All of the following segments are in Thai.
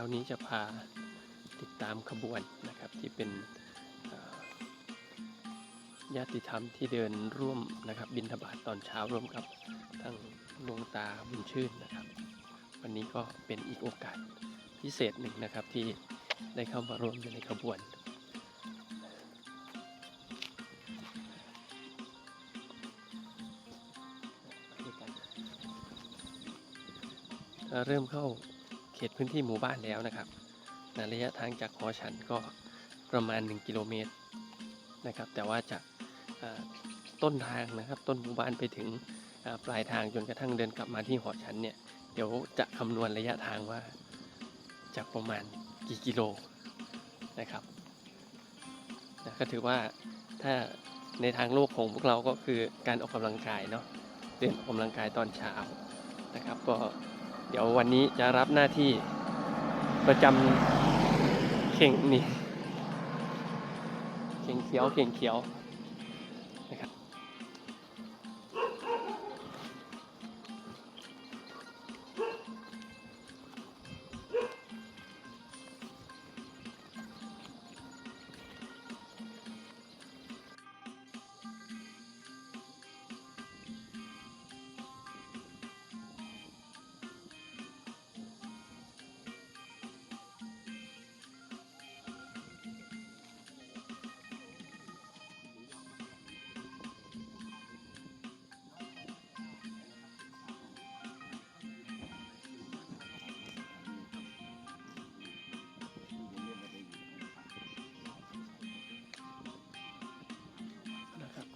านี้จะพาติดตามขบวนนะครับที่เป็นญาติธรรมที่เดินร่วมนะครับ บินทบาทตอนเช้าร่วมกับทางหลวงตาบุญชื่นนะครับ วันนี้ก็เป็นอีกโอกาสพิเศษหนึ่งนะครับที่ได้เข้ามาร่วมอยู่ในขบวนเริ่มเข้า ขตพื้นที่หมู่บ้านแล้วนะครับระยะทางจากหอฉันก็ประมาณ 1 กิโลเมตรนะครับ แต่ว่าจากต้นทางนะครับ ต้นหมู่บ้านไปถึงปลายทางจนกระทั่งเดินกลับมาที่หอฉันเนี่ย เดี๋ยวจะคำนวณระยะทางว่าจะประมาณกี่กิโลนะครับนะก็ถือว่าถ้าในทางโลกของพวกเราก็คือการออกกำลังกายเนาะเดินออกกำลังกายตอนเช้านะครับ ก็ เดี๋ยววันนี้จะรับหน้าที่ประจำเข่งนี่ เข่งเขียว เข่งเขียว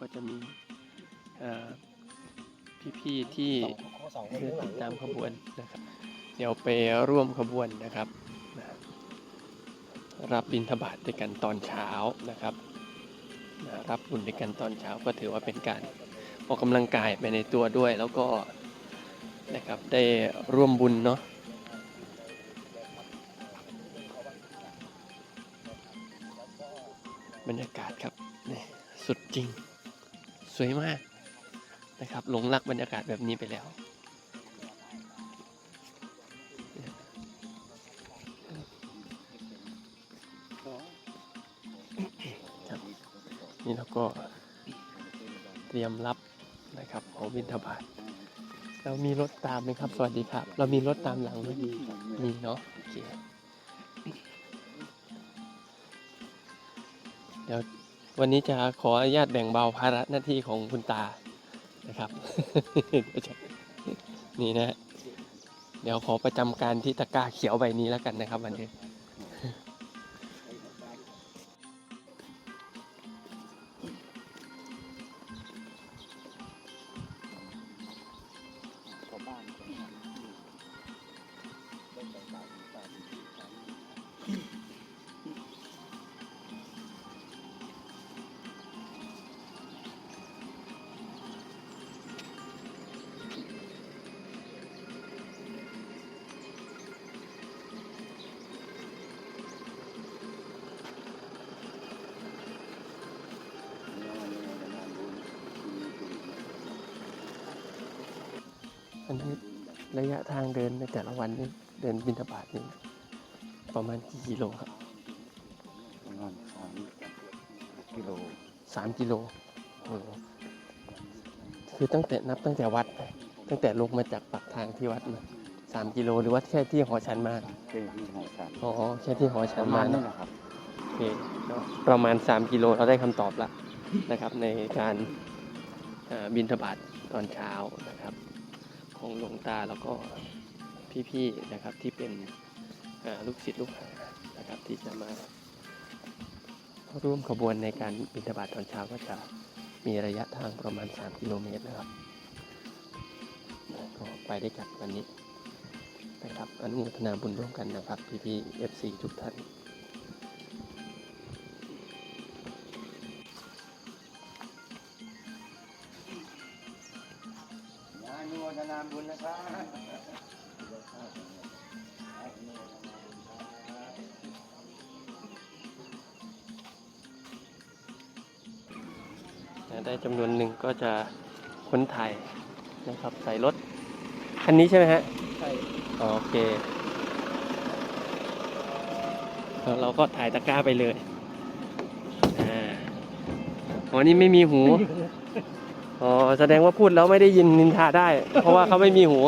ก็จะมีพี่ๆที่เดินติดตามขบวนนะครับ เดี๋ยวไปร่วมขบวนนะครับนะรับบิณฑบาตด้วยกันตอนเช้านะครับนะรับบุญด้วยกันตอนเช้าก็ถือว่าเป็นการออกกำลังกายไปในตัวด้วยแล้วก็นะครับได้ร่วมบุญเนาะบรรยากาศครับนี่สุดจริง สวยมากนะครับหลงรักบรรยากาศแบบนี้ไปแล้วนี่เราก็เตรียมรับนะครับของบินทบาทเรามีรถตามไหมครับ สวัสดีครับ เรามีรถตามหลังไหมมีเนาะโอเคเดี๋ยว วันนี้จะขออนุญาตแบ่งเบาภาระหน้าที่ของคุณตานะครับ นี่นะฮะเดี๋ยวขอประจำการที่ตะกร้าเขียวใบนี้แล้วกันนะครับ วันนี้ อันนี้ระยะทางเดินในแต่ละวันนี่เดินบินทบาทนี่ประมาณกี่กิโลครับประมาณสามกิโลสามกิโลโอ้โหคือตั้งแต่นับตั้งแต่วัด ตั้งแต่ลงมาจากปากทางที่วัดมาสามกิโลหรือว่าแค่ที่หอชันมาเป็นที่หอฉันอ๋อแค่ที่หอชัปนระมามาณนั่นะนแหละครับโอเคเนาะประมาณ3กิโลเราได้คำตอบละนะครับ ในการเอ่อบินทบาทตอนเช้านะครับ ของหลวงตาแล้วก็พี่ๆนะครับที่เป็นลูกศิษย์ลูกหานะครับที่จะมาร่วมขบวนในการบินทบาทตอนเช้าก็จะมีระยะทางประมาณ 3 กิโลเมตรนะครับก็ไปได้จากวันนี้นะครับอนุโมทนาบุญร่วมกันนะครับพี่ๆ FC ทุกท่าน จำนวนหนึ่งก็จะค้นถ่ายนะครับ ใส่รถ คันนี้ใช่ไหมฮะ ใช่โอเค แล้วเราก็ถ่ายตะกร้าไปเลยอ่าอ๋อนี่ไม่มีหู อ๋อ แสดงว่าพูดแล้วไม่ได้ยินนินทาได้ เพราะว่าเขาไม่มีหู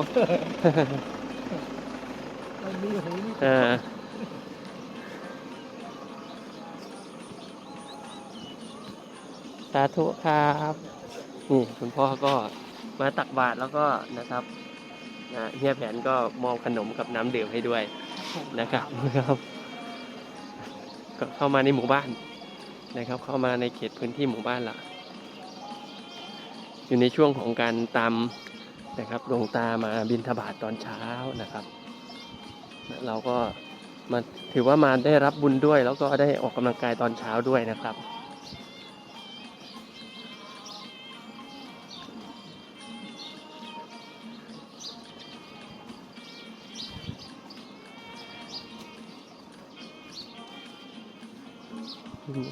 มันมีหูมี อ่าาธุครับนี่คุณพ่อก็มาตักบาตรแล้วก็นะครับเฮียแผนก็มอบขนมกับน้ำดื่มให้ด้วยนะครับนะครับก็เข้ามาในหมู่บ้านนะครับ เข้ามาในเขตพื้นที่หมู่บ้านละอยู่ในช่วงของการตามนะครับลงตามาบินทบาทตอนเช้านะครับ เราก็มาถือว่ามาได้รับบุญด้วย แล้วก็ได้ออกกำลังกายตอนเช้าด้วยนะครับ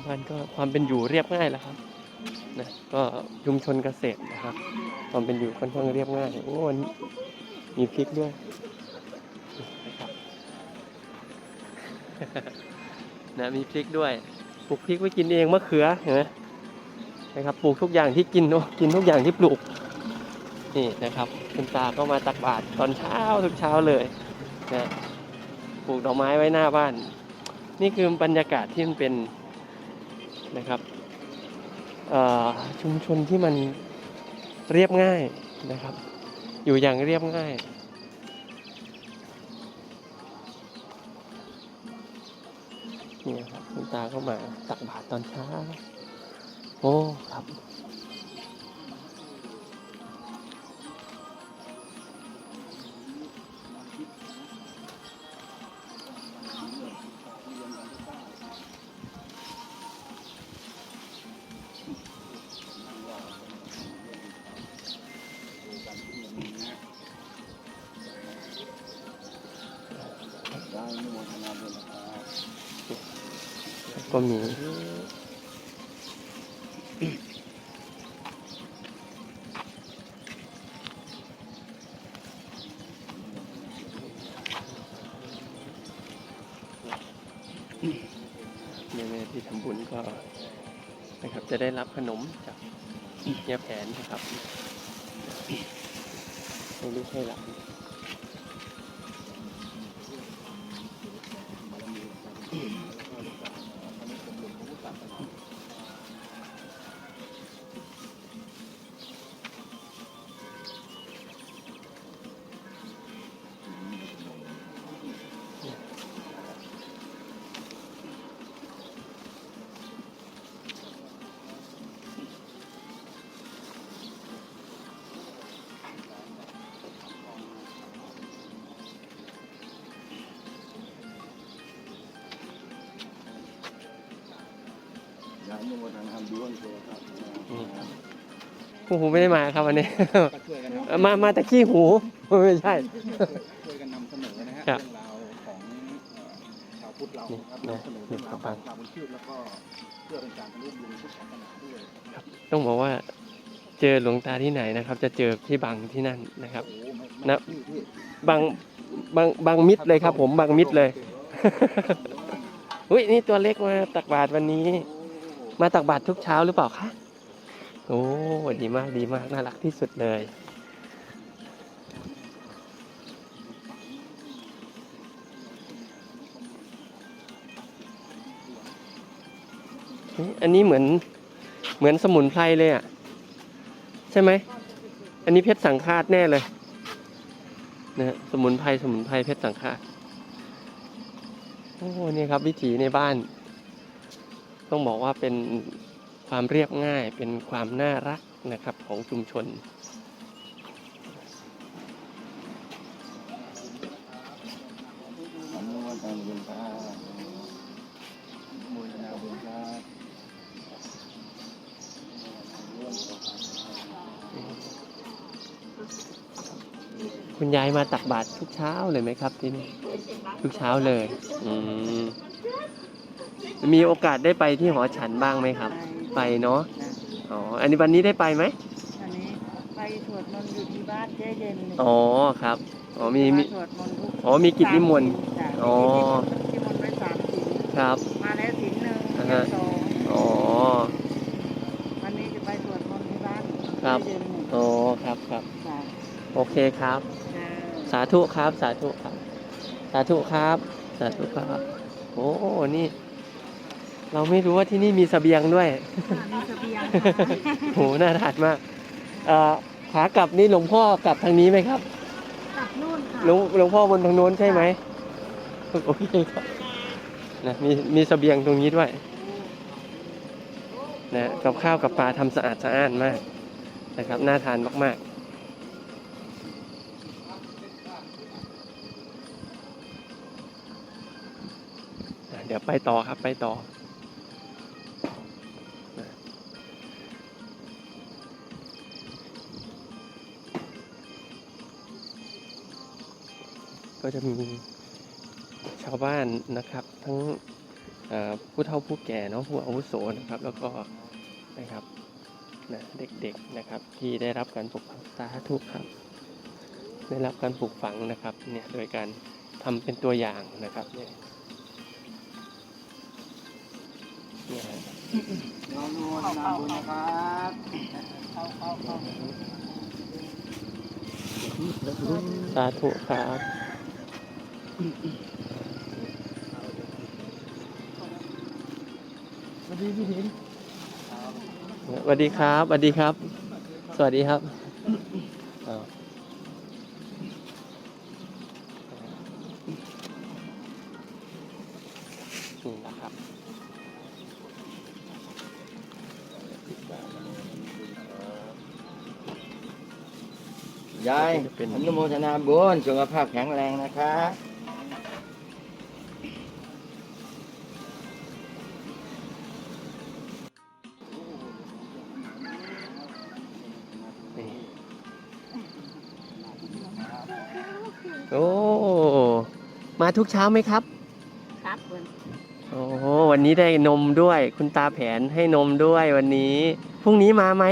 หมู่บ้านก็ความเป็นอยู่เรียบง่ายแหล้วครับนะก็ชุมชนเกษตรนะครับ ความเป็นอยู่ค่อนข้างเรียบง่ายโอ้วันนี้มีพริกด้วยนะครับนะมีพริกด้วยปลูกพริกไว้กินเองมะเขือเห็นไหมนะครับปลูกทุกอย่างที่กินเนอะกินทุกอย่างที่ปลูกนี่นะครับคุณตาก็มาตักบาตรตอนเช้าทุกเช้าเลยนะปลูกดอกไม้ไว้หน้าบ้าน นี่คือบรรยากาศที่มันเป็น นะครับชุมชนที่มันเรียบง่ายนะครับ อยู่อย่างเรียบง่ายนี่ครับคุณตาก็มาตักบาตรตอนเช้าโอ้ครับ แม่ๆที่ทำบุญก็นะครับจะได้รับขนมจากเฮียแผนนะครับให้ลูกให้หลาน ครับนี่ครับผู้หูไม่ได้มาครับวันนี้ก็ช่วยกันนมา มาแต่ขี้หู ไม่ใช่ำช่วยกันนำเสนอนะฮะครับเรื่องราวของเอ่อชาวพุทธเราครับนี่นำเสนอนี่เรื่องครัราบวของความบุญชื่อแล้วก็เพื่อเป็นการทะลุบุญพุทธศาสนาด้วยต้องบอกว่าเจอหลวงตาที่ไหนนะครับ จะเจอพี่บังที่นั่นนะครับโอ้โหไม่นะไม่พี่พี่บางบางบางมิดเลยครับ ผมบางมิดเลยอุ้ยนี่ตัวเล็กมาตักบาตรวันนี้ มาตักบาตรทุกเช้าหรือเปล่าคะ โอ้ดีมากดีมากน่ารักที่สุดเลย อันนี้เหมือนเหมือนสมุนไพรเลยอะ ใช่ไหม อันนี้เพชรสังฆาตแน่เลยนะฮะสมุนไพรสมุนไพรเพชรสังฆาตโอ้นี่ครับ วิถีในบ้าน ต้องบอกว่าเป็นความเรียบง่าย เป็นความน่ารักนะครับของชุมชนอนุโมทนาด้วยครับอนุโมทนาด้วยครับคุณยายมาตักบาตรทุกเช้าเลยไหมครับที่นี่ทุกเช้าเลย อืม มีโอกาสได้ไปที่หอฉันบ้างไหมครับ ไปเนาะอ๋ออันนี้วันนี้ได้ไปไหมอันนี้ไปสวดมนต์อยู่ที่บ้านเจ๊เย็นอ๋อครับอ๋อมีมีสวดมนต์ทุกอ๋อมีกิจนิมนต์จ้ะอ๋อมีกิจนิมนต์ไว้สามศีลครับมาแล้วสินหนึ่งอ่าเดืฮะอนสองอ๋อวันนี้จะไปสวดมนต์ที่บ้านครับเดือนหนึ่งอ๋อครับครับค่ะโอเคครับจ้าสาธุครับ สาธุครับ สาธุครับ สาธุครับ โอ้นี่ เราไม่รู้ว่าที่นี่มีเสบียงด้วยมีเสบียงโหน่าทานมากเอ่อขากลับนี่หลวงพ่อกลับทางนี้ไหมครับ กลับนู่นค่ะหลวงหลวงพ่อบนทางโน้นใช่ไหมโอเคครับนะมีมีเสบียงตรงนี้ด้วยนะกับข้าวกับปลาทำสะอาดสะอ้านมากนะครับน่าทานมากๆอะเดี๋ยวไปต่อครับไปต่อ ก็จะมีชาวบ้านนะครับ ทั้งเอ่อผู้เฒ่าผู้แก่เนาะผู้อาวุโสนะครับ แล้วก็นะครับนะเด็กๆนะครับที่ได้รับการปลูกฝังสาธุครับได้รับการปลูกฝังนะครับเนี่ยโดยการทำเป็นตัวอย่างนะครับเนี่ยเนี่ยฮะน้องโมทนาบุญนะครับเข้าเข้าเข้าสาธุครับ สวัสดีพี่ถินสวัสดีครับสวัสดีครับ สวัสดีครับอ้าวนี่นะครับยายอนุโมทนาบุญสุขภาพแข็งแรงนะคะ ทุกเช้าไหมครับ ครับคุณโอ้โหวันนี้ได้นมด้วย คุณตาแผนให้นมด้วยวันนี้พรุ่งนี้มาไหม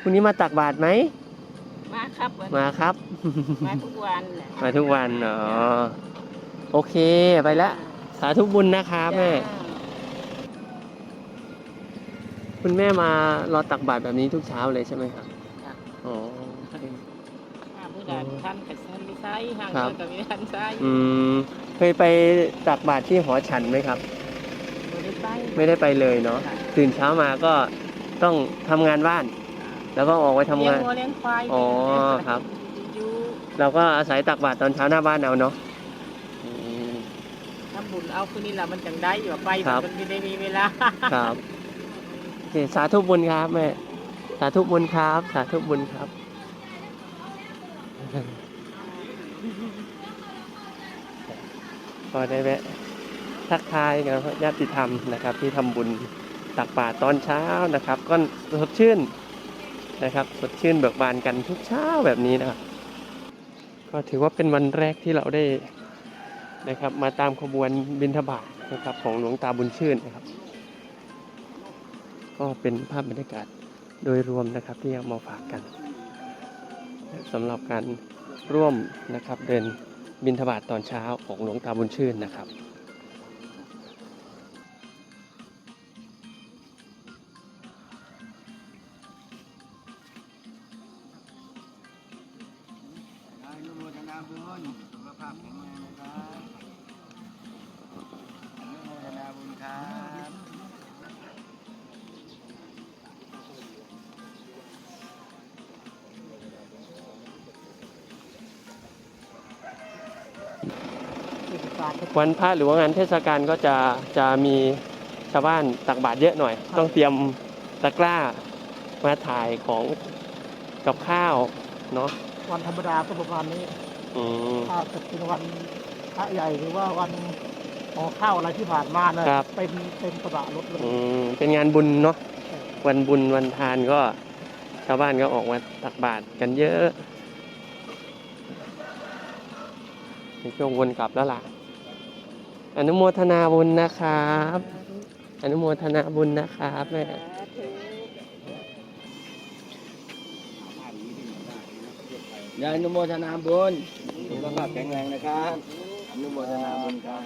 พรุ่งนี้มาตักบาตรไหมมาครับคุณมาครับ มาทุกวันแหละมาทุกวันอ๋อโอเคไปละสาธุบุญนะครับแม่คุณแม่มารอตักบาตรแบบนี้ทุกเช้าเลยใช่ไหมครับครับอ๋อห้าผู้ใด ท่านกับท่านไม่ใช่ห่างครับ กันกับไม่ทันใช่อืมเคยไปตักบาตรที่หอฉันไหมครับ ไม่ได้ไปไม่ได้ไปเลยเนาะค่ะตื่นเช้ามาก็ต้องทำงานบ้าน แล้วก็ออกไปทำเลี้ยงางนวัวเลี้ยงควายอ๋อครับ อยู่เราก็อาศัยตักบาตรตอนเช้าหน้าบ้านเอาเนาะอืม ทำบุญเอาคืนนี้แหละมันจังได้อยู่ไปครับ มันไม่ได้มีเวลา ครับโอเคสาธุบุญครับแม่สาธุบุญครับ สาธุบุญครับ ก็ได้แวะทักทายกับญาติธรรมนะครับ ที่ทำบุญตักบาตรตอนเช้านะครับ ก็สดชื่นนะครับ สดชื่นเบิกบานกันทุกเช้าแบบนี้นะครับ ก็ถือว่าเป็นวันแรกที่เราได้นะครับ มาตามขบวนบิณฑบาตนะครับ ของหลวงตาบุญชื่นนะครับ ก็เป็นภาพบรรยากาศโดยรวมนะครับที่เอามาฝากกัน สำหรับการร่วมนะครับเดินบินทบาตตอนเช้าของหลวงตาบุญชื่นนะครับ วันพระหรือว่างานเทศกาลก็จะจะมีชาวบ้านตักบาตรเยอะหน่อย ต้องเตรียมตะกร้ามาถ่ายของกับข้าวเนาะวันธรรมดาก็ประมาณนี้อืมถ้าจะเป็นวันพระใหญ่หรือว่าวันขอข้าวอะไรที่ผ่านมาเนี่ยครับเต็มเต็มกระบะรถเลยอืมเป็นงานบุญเนาะวันบุญวันทานก็ ชาวบ้านก็ออกมาตักบาตรกันเยอะในช่วงวนกลับแล้วล่ะ อนุโมทนาบุญนะครับ อนุโมทนาบุญนะครับแม่ยายอนุโมทนาบุญสุขภาพแข็งแรงนะครับ อนุโมทนาบุญครับ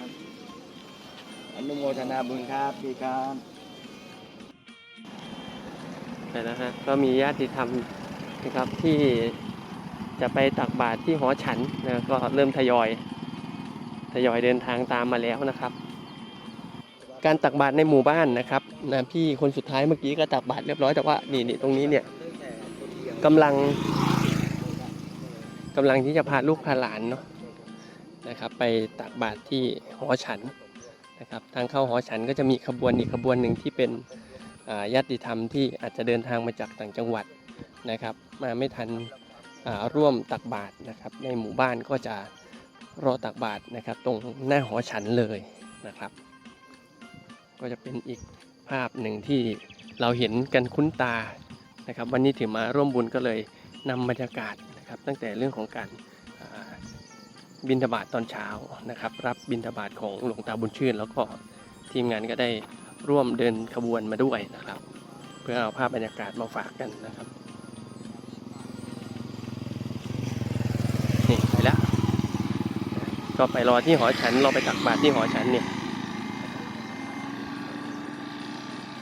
อนุโมทนาบุญครับพี่ครับไปแล้วฮะก็มีญาติธรรมนะครับที่จะไปตักบาตรที่หอฉันนะก็เริ่มทยอย ทยอยเดินทางตามมาแล้วนะครับ การตักบาตรในหมู่บ้านนะครับนะพี่คนสุดท้ายเมื่อกี้ก็ตักบาตรเรียบร้อยแต่ว่านี่นี่ตรงนี้เนี่ยกำลังกำลังที่จะพาลูกพาหลานเนาะนะครับ ไปตักบาตรที่หอฉันนะครับ ทางเข้าหอฉันก็จะมีขบวนอีกขบวนหนึ่งที่เป็นญาติธรรมที่อาจจะเดินทางมาจากต่างจังหวัดนะครับ มาไม่ทันร่วมตักบาตรนะครับ ในหมู่บ้านก็จะ รอตักบาตรนะครับ ตรงหน้าหอฉันเลยนะครับ ก็จะเป็นอีกภาพหนึ่งที่เราเห็นกันคุ้นตานะครับ วันนี้ถือมาร่วมบุญก็เลยนำบรรยากาศนะครับ ตั้งแต่เรื่องของการบินทบาทตอนเช้านะครับ รับบินทบาทของหลวงตาบุญชื่น แล้วก็ทีมงานก็ได้ร่วมเดินขบวนมาด้วยนะครับ เพื่อเอาภาพบรรยากาศมาฝากกันนะครับ ก็ไปรอที่หอฉันเราไปตักบาตรที่หอฉันเนี่ย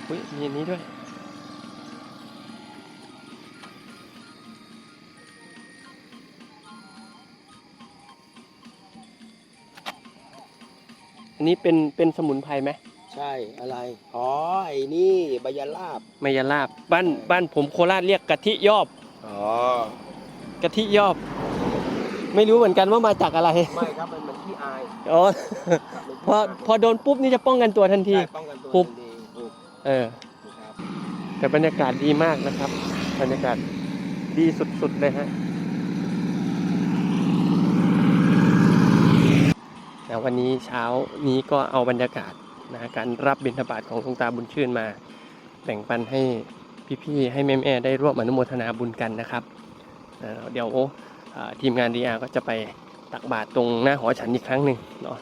อุ้ยมีอันนี้ด้วย อันนี้เป็นเป็นสมุนไพรไหมใช่อะไร อ๋อ ไอ้นี่ใบยาลาบมายาลาบบ้านบ้านผมโคราชเรียกกะทิยอบ อ๋อ กะทิยอบ ไม่รู้เหมือนกันว่ามาจากอะไร ไม่ครับมันมันที่อายอ๋อ พอพอโดนปุ๊บนี่จะป้องกันตัวทันที ใช่ป้องกันตัวปุ๊บ ทันทีถูกเออถูกครับ แต่บรรยากาศดีมากนะครับ บรรยากาศดีสุดๆเลยฮะแล้ววันนี้เช้านี้ก็เอาบรรยากาศนะการรับบิณฑบาตของหลวงตาบุญชื่นมา แบ่งปันให้พี่ๆให้แม่ๆได้ร่วมอนุโมทนาบุญกันนะครับเอ่อเดี๋ยวอ่า ทีมงานดีอาก็จะไปตักบาตรตรงหน้าหอฉันอีกครั้งหนึ่งเนาะ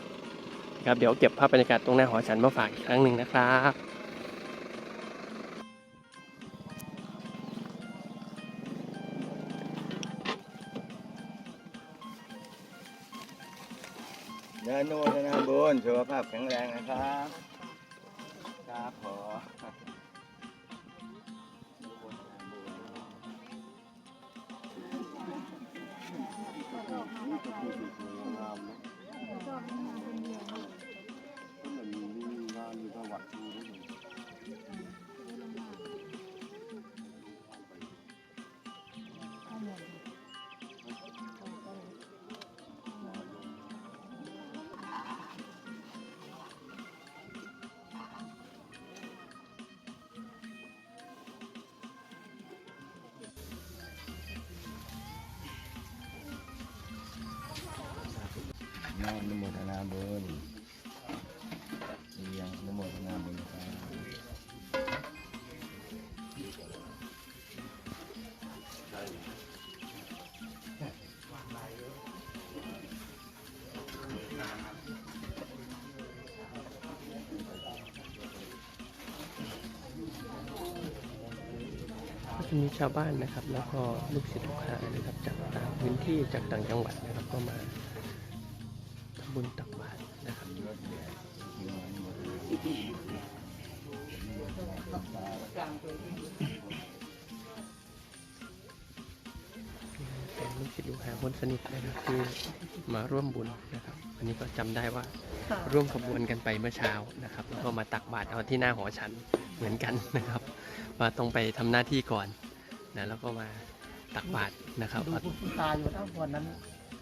ครับเดี๋ยวเก็บภาพบรรยากาศตรงหน้าหอฉันมาฝากอีกครั้งหนึ่งนะครับเดินอนุโมทนาบุญสุขภาพแข็งแรงนะครับ ครับ ขอน้อ มอนุโมทนาบุญเรียงนุโมทนาบุญครับมีชาวบ้านนะครับ แล้วก็ลูกศิษย์ลูกหานะครับจากต่างพื้นที่จากต่างจังหวัดนะครับก็มา บุญตักบาตรนะครับเป็นลูกศิษย์ลูกหาคนสนิทนะครับที่มาร่วมบุญนะครับ อันนี้ก็จำได้ว่าร่วมขบวนกันไปเมื่อเช้านะครับ แล้วก็มาตักบาตรเอาที่หน้าหอฉันเหมือนกันนะครับว่าต้องไปทำหน้าที่ก่อนนะแล้วก็มาตักบาตรนะครับ ดูเอาคุณคุณตาอยู่นะวันนั้น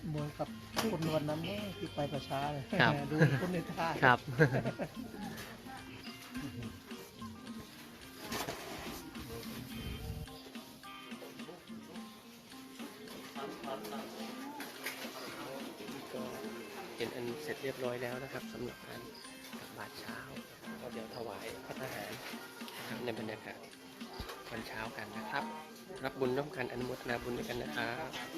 เหมือนกับคนวันนั้นเนี่ยที่ไปประชาเลยครับ ดูคุณในท่าครับก็เห็นอันเสร็จเรียบร้อยแล้วนะครับสำหรับการตักบาตรเช้านะครับก็เดี๋ยวถวายพระทหารนะครับในบรรยากาศวันเช้ากันนะครับ รับบุญร่วมกันอนุโมทนาบุญด้วยกันนะครับ